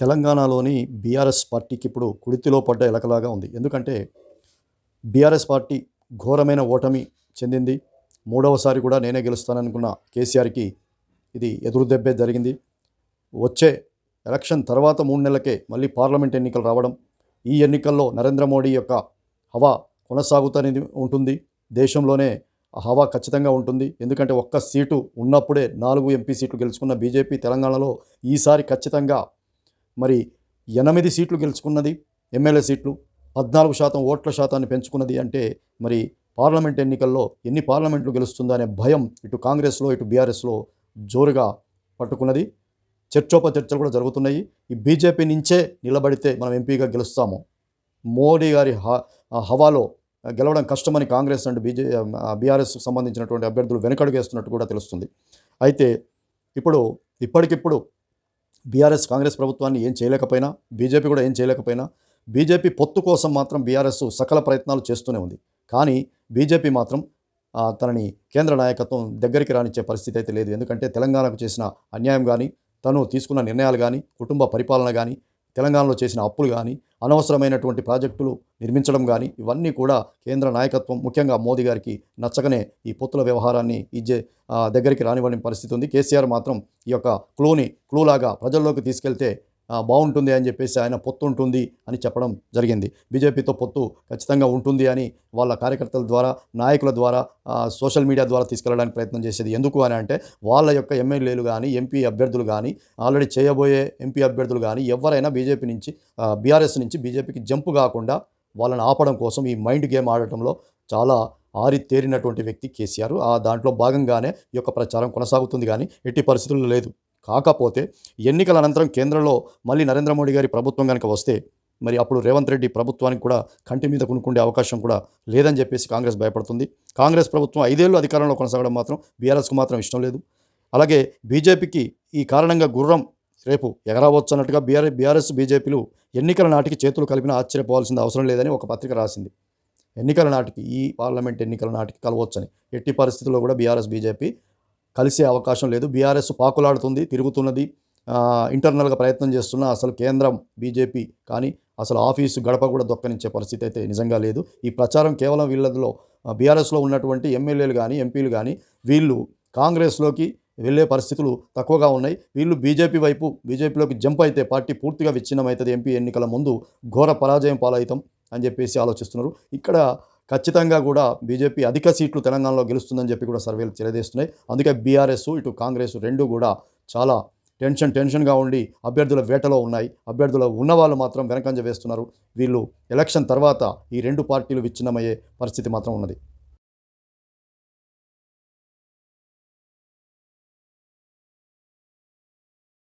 తెలంగాణలోని బీఆర్ఎస్ పార్టీకి ఇప్పుడు కుడితిలో పడ్డ ఎలకలాగా ఉంది. ఎందుకంటే బీఆర్ఎస్ పార్టీ ఘోరమైన ఓటమి చెందింది. మూడవసారి కూడా నేనే గెలుస్తాననుకున్న కేసీఆర్కి ఇది ఎదురు దెబ్బే జరిగింది. వచ్చే ఎలక్షన్ తర్వాత మూడు నెలలకే మళ్ళీ పార్లమెంట్ ఎన్నికలు రావడం ఈ ఎన్నికల్లో నరేంద్ర మోడీ యొక్క హవా కొనసాగుతూనే ఉంటుంది. దేశంలోనే ఆ హవా ఖచ్చితంగా ఉంటుంది. ఎందుకంటే ఒక్క సీటు ఉన్నప్పుడే నాలుగు ఎంపీ సీట్లు గెలుచుకున్న బీజేపీ తెలంగాణలో ఈసారి ఖచ్చితంగా మరి ఎనిమిది సీట్లు గెలుచుకున్నది ఎమ్మెల్యే సీట్లు పద్నాలుగు శాతం ఓట్ల శాతాన్ని పెంచుకున్నది అంటే మరి పార్లమెంట్ ఎన్నికల్లో ఎన్ని పార్లమెంట్లు గెలుస్తుందా అనే భయం ఇటు కాంగ్రెస్లో ఇటు బీఆర్ఎస్లో జోరుగా పట్టుకున్నది. చర్చోపచర్చలు కూడా జరుగుతున్నాయి. ఈ బీజేపీ నుంచే నిలబడితే మనం ఎంపీగా గెలుస్తాము. మోడీ గారి హ- హవాలో గెలవడం కష్టమని కాంగ్రెస్ అండ్ బీజే బీఆర్ఎస్ సంబంధించినటువంటి అభ్యర్థులు వెనకడుగేస్తున్నట్టు కూడా తెలుస్తుంది. అయితే ఇప్పుడు ఇప్పటికిప్పుడు బీఆర్ఎస్ కాంగ్రెస్ ప్రభుత్వాన్ని ఏం చేయలేకపోయినా బీజేపీ కూడా ఏం చేయలేకపోయినా బీజేపీ పొత్తు కోసం మాత్రం బీఆర్ఎస్ సకల ప్రయత్నాలు చేస్తూనే ఉంది. కానీ బీజేపీ మాత్రం తనని కేంద్ర నాయకత్వం దగ్గరికి రానిచ్చే పరిస్థితి అయితే లేదు. ఎందుకంటే తెలంగాణకు చేసిన అన్యాయం కానీ తను తీసుకున్న నిర్ణయాలు కానీ కుటుంబ పరిపాలన కానీ తెలంగాణలో చేసిన అప్పులు కానీ అనవసరమైనటువంటి ప్రాజెక్టులు నిర్మించడం కానీ ఇవన్నీ కూడా కేంద్ర నాయకత్వం ముఖ్యంగా మోదీ గారికి నచ్చకనే ఈ పొత్తుల వ్యవహారాన్ని ఇచ్చే దగ్గరికి రానివ్వని పరిస్థితి ఉంది. కేసీఆర్ మాత్రం ఈ యొక్క క్లూని క్లూలాగా ప్రజల్లోకి తీసుకెళ్తే బాగుంటుంది అని చెప్పేసి ఆయన పొత్తు ఉంటుంది అని చెప్పడం జరిగింది. బీజేపీతో పొత్తు ఖచ్చితంగా ఉంటుంది అని వాళ్ళ కార్యకర్తల ద్వారా నాయకుల ద్వారా సోషల్ మీడియా ద్వారా తీసుకెళ్ళడానికి ప్రయత్నం చేసేది ఎందుకు అని అంటే వాళ్ళ యొక్క ఎమ్మెల్యేలు కానీ ఎంపీ అభ్యర్థులు కానీ ఆల్రెడీ చేయబోయే ఎంపీ అభ్యర్థులు కానీ ఎవరైనా బీజేపీ నుంచి బీఆర్ఎస్ నుంచి బీజేపీకి జంపు కాకుండా వాళ్ళని ఆపడం కోసం ఈ మైండ్ గేమ్ ఆడటంలో చాలా ఆరితేరినటువంటి వ్యక్తి కేసీఆర్. ఆ దాంట్లో భాగంగానే ఈ యొక్క ప్రచారం కొనసాగుతుంది కానీ ఎట్టి పరిస్థితుల్లో లేదు. కాకపోతే ఎన్నికల అనంతరం కేంద్రంలో మళ్ళీ నరేంద్ర మోడీ గారి ప్రభుత్వం కనుక వస్తే మరి అప్పుడు రేవంత్ రెడ్డి ప్రభుత్వానికి కూడా కంటి మీద కొనుక్కుండే అవకాశం కూడా లేదని చెప్పేసి కాంగ్రెస్ భయపడుతుంది. కాంగ్రెస్ ప్రభుత్వం ఐదేళ్ళు అధికారంలో కొనసాగడం మాత్రం బీఆర్ఎస్కు మాత్రం ఇష్టం లేదు. అలాగే బీజేపీకి ఈ కారణంగా గుర్రం రేపు ఎగరవచ్చు అన్నట్టుగా బీఆర్ బీఆర్ఎస్ బీజేపీలు ఎన్నికల నాటికి చేతులు కలిపిన ఆశ్చర్యపోవాల్సిన అవసరం లేదని ఒక పత్రిక రాసింది. ఎన్నికల నాటికి ఈ పార్లమెంట్ ఎన్నికల నాటికి కలవచ్చని ఎట్టి పరిస్థితుల్లో కూడా బీఆర్ఎస్ బీజేపీ కలిసే అవకాశం లేదు. బీఆర్ఎస్ పాకులాడుతుంది తిరుగుతున్నది. ఇంటర్నల్గా ప్రయత్నం చేస్తున్న అసలు కేంద్రం బీజేపీ కానీ అసలు ఆఫీసు గడప కూడా దొక్కనించే పరిస్థితి అయితే నిజంగా లేదు. ఈ ప్రచారం కేవలం వీళ్ళలో బీఆర్ఎస్లో ఉన్నటువంటి ఎమ్మెల్యేలు కానీ ఎంపీలు కానీ వీళ్ళు కాంగ్రెస్లోకి వెళ్ళే పరిస్థితులు తక్కువగా ఉన్నాయి. వీళ్ళు బీజేపీ వైపు బీజేపీలోకి జంప్ అయితే పార్టీ పూర్తిగా విచ్ఛిన్నమవుతుంది ఎంపీ ఎన్నికల ముందు ఘోర పరాజయం పాలవుతాం అని చెప్పేసి ఆలోచిస్తున్నారు. ఇక్కడ ఖచ్చితంగా కూడా బీజేపీ అధిక సీట్లు తెలంగాణలో గెలుస్తుందని చెప్పి కూడా సర్వేలు తెలియజేస్తున్నాయి అందుకే బీఆర్ఎస్ ఇటు కాంగ్రెస్ రెండు కూడా చాలా టెన్షన్ టెన్షన్గా ఉండి అభ్యర్థుల వేటలో ఉన్నాయి. అభ్యర్థులు ఉన్నవాళ్ళు మాత్రం వెనకంజ వేస్తున్నారు. వీళ్ళు ఎలక్షన్ తర్వాత ఈ రెండు పార్టీలు విచ్ఛిన్నమయ్యే పరిస్థితి మాత్రం ఉన్నది.